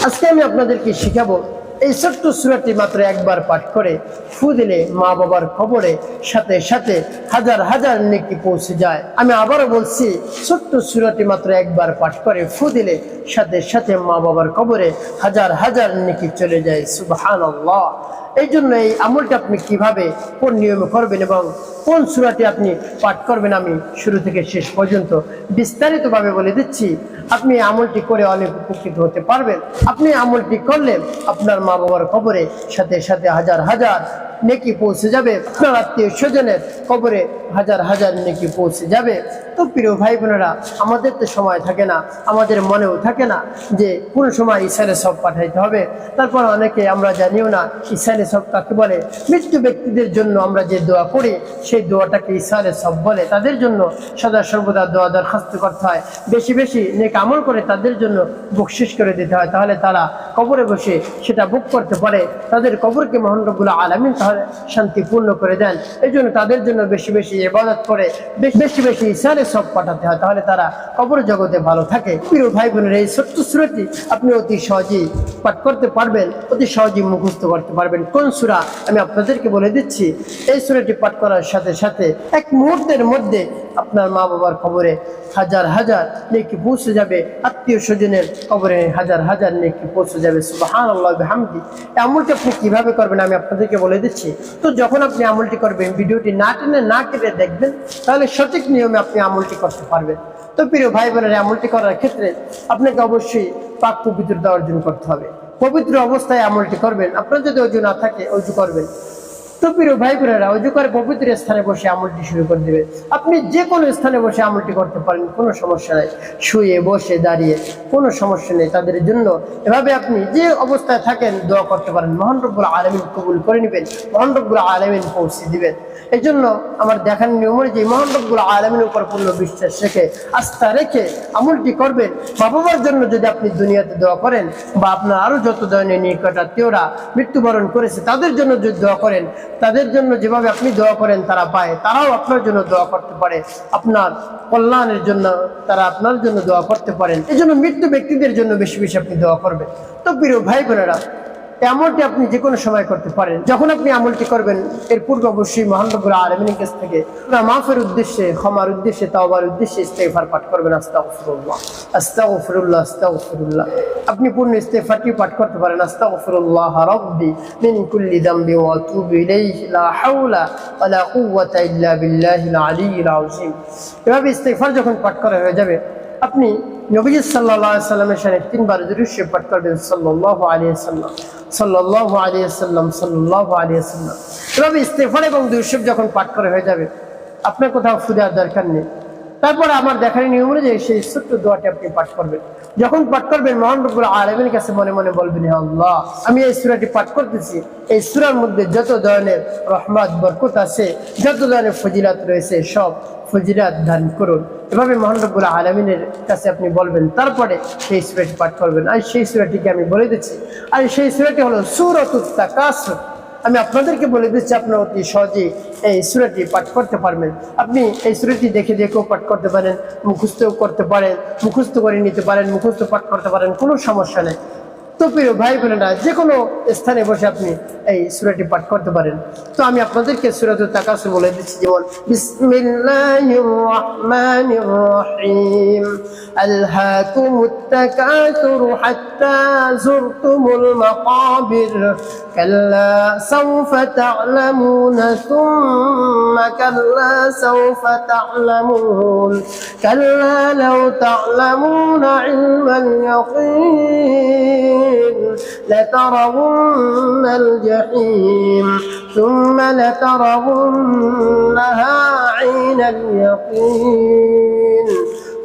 আজকে আমি আপনাদেরকে শিখাবো এই ছোট্ট সুরাটি মাত্র একবার পাঠ করে ফু দিলে মা বাবার খবরে সাথে সাথে হাজার হাজার নেকি পৌঁছে যায়। আমি আবারও বলছি, ছোট্ট সুরাটি মাত্র একবার পাঠ করে ফু দিলে সাথে সাথে মা বাবার কবরে হাজার হাজার নেকি চলে যায়। সুবহান এই জন্য এই আমলটা আপনি কীভাবে, কোন নিয়মে করবেন এবং কোন সুরাটি আপনি পাঠ করবেন আমি শুরু থেকে শেষ পর্যন্ত বিস্তারিতভাবে বলে দিচ্ছি। আপনি আমলটি করে অনেক উপকৃত হতে পারবেন। আপনি আমলটি করলে আপনার মা বাবার খবরে সাথে সাথে হাজার হাজার নেকি পৌঁছে যাবে। আত্মীয় স্বজনের কবরে হাজার হাজার নেকি পৌঁছে যাবে। তো প্রিয় ভাই বোনেরা, আমাদের তো সময় থাকে না, আমাদের মনেও থাকে না যে কোন সময় ইসারে সব পাঠাইতে হবে। তারপর অনেকে আমরা জানিও না ইসারে সব কাকে বলে? মৃত্যু ব্যক্তিদের জন্য আমরা যে দোয়া করি, সেই দোয়াটাকে ইসারে সব বলে। তাদের জন্য সদা সর্বদা দোয়া দরখাস্ত করতে হয়। বেশি বেশি নেক আমল করে তাদের জন্য বকশিস করে দিতে হয়। তাহলে তারা কবরে বসে সেটা বুক করতে পারে। তাদের কবরকে মহানরবুল্লাহ আলমিন তাহলে শান্তিপূর্ণ করে দেন। এই জন্য তাদের জন্য বেশি বেশি ইবাদত করে বেশি বেশি ইসারে সব পাঠাতে হয়, তাহলে তারা কবর জগতে ভালো থাকে। প্রিয় ভাই বোনের এই ছোট্ট সুরাটি আপনি অতি সহজেই পাঠ করতে পারবেন, অতি সহজেই মুখস্থ করতে পারবেন। কোন সুরা? আমি আপনাদেরকে বলে দিচ্ছি, এই সুরাটি পাঠ করার সাথে সাথে এক মুহূর্তের মধ্যে আপনার মা বাবার খবরে হাজার হাজার নেকি পৌঁছে যাবে, আত্মীয় স্বজনের কবরে হাজার হাজার নেকি পৌঁছে যাবে সুবাহান আল্লাহ হামদি আমলটি আপনি কীভাবে করবেন আমি আপনাদেরকে বলে দিচ্ছি। তো যখন আপনি আমলটি করবেন, ভিডিওটি না টেনে না কেটে দেখবেন, তাহলে সঠিক নিয়মে আপনি আমলটি করতে পারবেন। তো প্রিয় ভাই বোনের আমলটি করার ক্ষেত্রে আপনাকে অবশ্যই পাক পবিত্রতা অর্জন করতে হবে। পবিত্র অবস্থায় আমলটি করবেন। আপনার যদি অজু না থাকে, অজু করবেন। তো প্রিয় ভাই পবিত্র স্থানে বসে আমলটি শুরু করে দেবে। আপনি যে কোনো স্থানে বসে আমলটি করতে পারেন, কোনো সমস্যা নেই। শুয়ে, বসে, দাঁড়িয়ে, কোনো সমস্যা নেই তাদের জন্য। এভাবে আপনি যে অবস্থায় থাকেন, দোয়া করতে পারেন। মহান রব্বুল আলমিন কবুল করে নেবেন, মহান রব্বুল আলমিন পৌঁছে দিবেন। এই জন্য আমার দেখার নিয়ম অনুযায়ী মহান রব্বুল আলমিনের উপর পূর্ণ বিশ্বাস রেখে, আস্থা রেখে আমলটি করবেন। বাবা মার জন্য যদি আপনি দুনিয়াতে দোয়া করেন বা আপনার আরও যত ধরনের নিকট আত্মীয়রা মৃত্যুবরণ করেছে, তাদের জন্য যদি দোয়া করেন তাদের জন্য যেভাবে আপনি দোয়া করেন তারা পায়, তারাও আপনার জন্য দোয়া করতে পারে। আপনার কল্যাণের জন্য তারা আপনার জন্য দোয়া করতে পারেন। এই জন্য মৃত্যু ব্যক্তিদের জন্য বেশি বেশি আপনি দোয়া করবেন। তো প্রিয় ভাই বোনেরা এই আমলটি আপনি যে কোনো সময় করতে পারেন। যখন আপনি আমলটি করবেন, এর পূর্বে অবশ্যই মহানবুর আলমিনের কাছ থেকে মাফের উদ্দেশ্যে, ক্ষমার উদ্দেশ্যে, তাওবার উদ্দেশ্যে ইস্তেফার পাঠ করবেন। আস্তাগফিরুল্লাহ আস্তাগফিরুল্লাহ আস্তাগফিরুল্লাহ। আপনি পূর্ণ ইস্তেফারটি পাঠ করতে পারেন। আস্তাগফিরুল্লাহ রাব্বি মিন কুল্লি দামবি ওয়া আতুবু ইলাইহি, লা হাওলা ওয়া লা কুওয়াতা ইল্লা বিল্লাহিল আযীম। এভাবে ইস্তেফার যখন পাঠ করা হয়ে যাবে আপনি নবী সাল্লাহ সাল্লামের সাথে তিনবার দৃশ্য পাঠ করবেন সাল্লাহ আলিয়াল্লাম সাল্লাহ আলিয়াল্লাম সাল্লাহ আলিয়াল্লাম এভাবে ইস্তেফার এবং দুইশব যখন পাঠ করা হয়ে যাবে, আপনার কোথাও ফুদার দরকার নেই। তারপর আমার দেখার নিয়ম অনুযায়ী সেই ছোট্ট দোয়াটি আপনি পাঠ করবেন। যখন পাঠ করবেন, মহান রব্বুল আলমের কাছে মনে মনে বলবেন আল্লাহ, আমি এই সুরাটি পাঠ করতেছি। এই সুরার মধ্যে যত ধরনের রহমত, বরকত আছে, যত ধরনের ফজিলাত রয়েছে, সব ফজিলাত দান করুন। এভাবে মহান রব্বুল আলমিনের কাছে আপনি বলবেন, তারপরে সেই সুরাটি পাঠ করবেন। আর সেই সুরাটিকে আমি বলে দিচ্ছি। আর সেই সুরাটি হলো সুরত কাসর আমি আপনাদেরকে বলে দিচ্ছি, আপনারা অতি সহজেই এই সুরাটি পাঠ করতে পারবেন। আপনি এই সুরাটি দেখে দেখেও পাঠ করতে পারেন, মুখস্থও করতে পারেন, মুখস্থ করে নিতে পারেন, মুখস্থ পাঠ করতে পারেন, কোনো সমস্যা নেই। তো প্রিয় ভাই বোনেরা যে কোনো স্থানে বসে আপনি এই সুরাটি পাঠ করতে পারেন। তো আমি আপনাদেরকে সুরাত তাকাসু বলে দিচ্ছি যেমন বিসমিল্লাহির রহমানির রহিম আলহাকুমুত তাকাসুর হাত্তা মাকাবির। কাল্লা সাউফা তা'লামুনা সুম্মা কাল্লা সাউফা তা'লামুন। কাল্লা লাউ তা'লামুনা ইলমাল ইয়াকিন। لترون الجحيم ثم لترونها عين اليقين.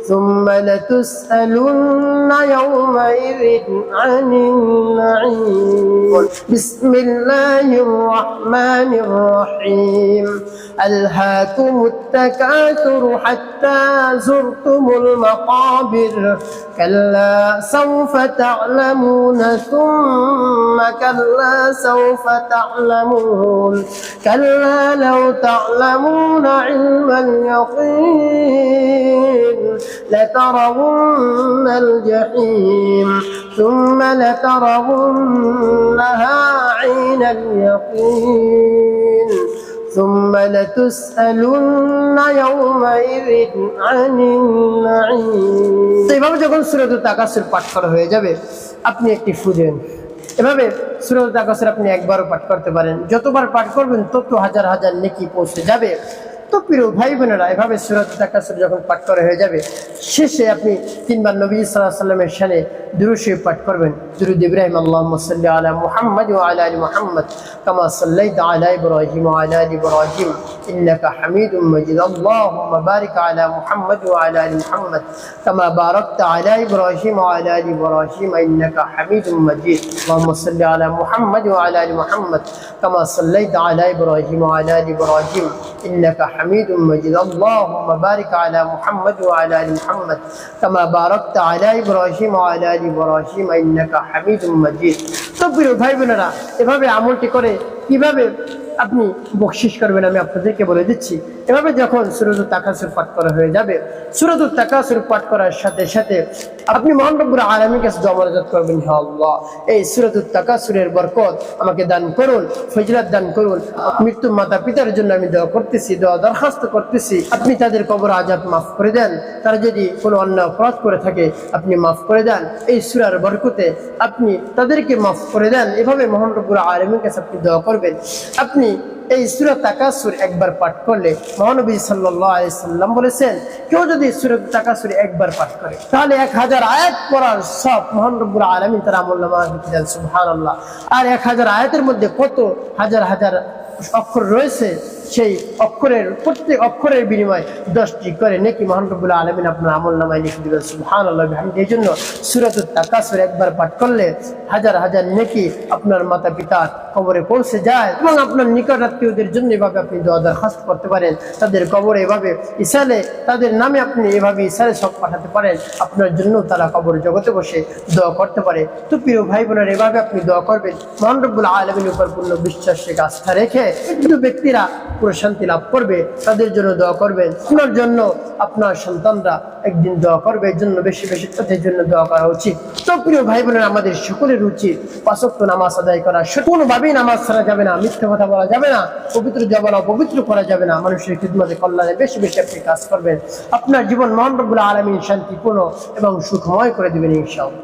ثم لتسألن يومئذ عن النعيم. بسم الله الرحمن الرحيم. ألهاكم التكاثر حتى زرتم المقابر. كلا سوف تعلمون ثم كلا سوف تعلمون. كلا لو تعلمون علم اليقين. لترون الجحيم ثم لترونها عين اليقين ثم لتسألن يومئذ عن النعيم এইভাবে যখন সুরত তাকাসুর পাঠ করা হয়ে যাবে আপনি একটি ফু দেন এভাবে সুরত তাকাসুর আপনি একবারও পাঠ করতে পারেন যতবার পাঠ করবেন তত হাজার হাজার নেকি পৌঁছে যাবে তো প্রিয় ভাই বোনেরা এভাবে সুরত তাকাসুর যখন পাঠ করা হয়ে যাবে, শেষে আপনি তিনবার নবী সাল্লাহ সাল্লামের সানে দুরুশে পাঠ করবেন। দুরুদ ইব্রাহিম আল্লাহ সাল্লি আলা মুহাম্মদ ওয়া আলা আলি মুহাম্মদ কামা সাল্লাইতা আলা ইব্রাহিম আলা আলি ইব্রাহিম, ইন্নাকা হামিদুম মাজিদ। আল্লাহুম্মা বারিক আলা মুহাম্মদ ওয়া আলা আলি মুহাম্মদ কামা বারাকতা আলা ইব্রাহিম ওয়া আলা আলি ইব্রাহিম, ইন্নাকা হামিদুম মাজিদ। আল্লাহুম্মা সাল্লি আলা মুহাম্মদ ওয়া আলা আলি মুহাম্মদ কামা সাল্লাইতা আলা ইব্রাহিম ওয়া আলা আলি ইব্রাহিম ইন্নাকা হামিদুম মাজিদ আল্লাহুম্মা বারিক আলা মুহাম্মদ ওয়া আলা আলি মুহাম্মদ কামা বারাকতা আলা ইব্রাহিম ওয়া আলা আলি ইব্রাহিম ইন্নাকা হামিদুম মাজিদ তো প্রিয় ভাই বোনেরা, এভাবে আমলটি করে কীভাবে আপনি বকশিস করবেন, আমি আপনাদেরকে বলে দিচ্ছি। এভাবে যখন সুরজ তাকাসুর পাঠ করা হয়ে যাবে সুরজ তাকাসুর পাঠ করার সাথে সাথে আপনি মহানবুর আলমীর কাছে জমরাজাত করবেন হে আল্লাহ। এই সুরত তাকাসুরের বরকত আমাকে দান করুন, ফজলাত দান করুন। মৃত্যু মাতা পিতার জন্য আমি দোয়া করতেছি, দোয়া দরখাস্ত করতেছি। আপনি তাদের কবর আজাদ মাফ করে দেন। তারা যদি কোনো অন্য অপরাধ করে থাকে, আপনি মাফ করে দেন। এই সুরার বরকতে আপনি তাদেরকে মাফ করে দেন। এভাবে মহানবুর আলমীর কাছে আপনি দোয়া করবেন। আপনি এই সুরত তাকাসুর একবার পাঠ করলে মহানবী সাল্লাম বলেছেন, কেউ যদি সুরত তাকাসুর একবার পাঠ করে, তাহলে এক হাজার আয়াত পড়ার সব মহানবুর আলমী তার আল্লাহ আর এক হাজার আয়াতের মধ্যে কত হাজার হাজার অক্ষর রয়েছে সেই অক্ষরের, প্রত্যেক অক্ষরের বিনিময়ে দশটি করে নেকি মহানবুল্লাহ আলমিন আপনার আমল নামায় লিখে দিবেন। সুহান আল্লাহ এই জন্য সুরত তাকাসুর একবার পাঠ করলে হাজার হাজার নেকি আপনার মাতা পিতার কবরে পৌঁছে যায় এবং আপনার নিকট আত্মীয়দের জন্য এভাবে আপনি দোয়া দরখাস্ত করতে পারেন। তাদের কবরে এভাবে ইসালে, তাদের নামে আপনি এভাবে ইসালে সব পাঠাতে পারেন। আপনার জন্য তারা কবর জগতে বসে দোয়া করতে পারে। তো প্রিয় ভাই বোনের এভাবে আপনি দোয়া করবেন। মহানরবুল আলমীর উপর পূর্ণ বিশ্বাস রেখে রেখে, কিন্তু ব্যক্তিরা পুরো শান্তি লাভ করবে, তাদের জন্য দোয়া করবেন আপনার জন্য আপনার সন্তানরা একদিন দোয়া করবে, এর জন্য বেশি বেশি তাদের জন্য দোয়া করা উচিত। তো প্রিয় ভাই বোনের আমাদের সকলের উচিত পাশক্ত নামাজ আদায় করা। কোনোভাবেই নামাজ ছাড়া যাবে না, মিথ্যে কথা বলা যাবে না, পবিত্র যাবে পবিত্র করা যাবে না। মানুষের খিদমতে কল্যাণে বেশি বেশি আপনি কাজ করবেন। আপনার জীবন মহানবুল্লাহ আলমী শান্তিপূর্ণ এবং সুখময় করে দেবেন, ইনশাআল্লাহ।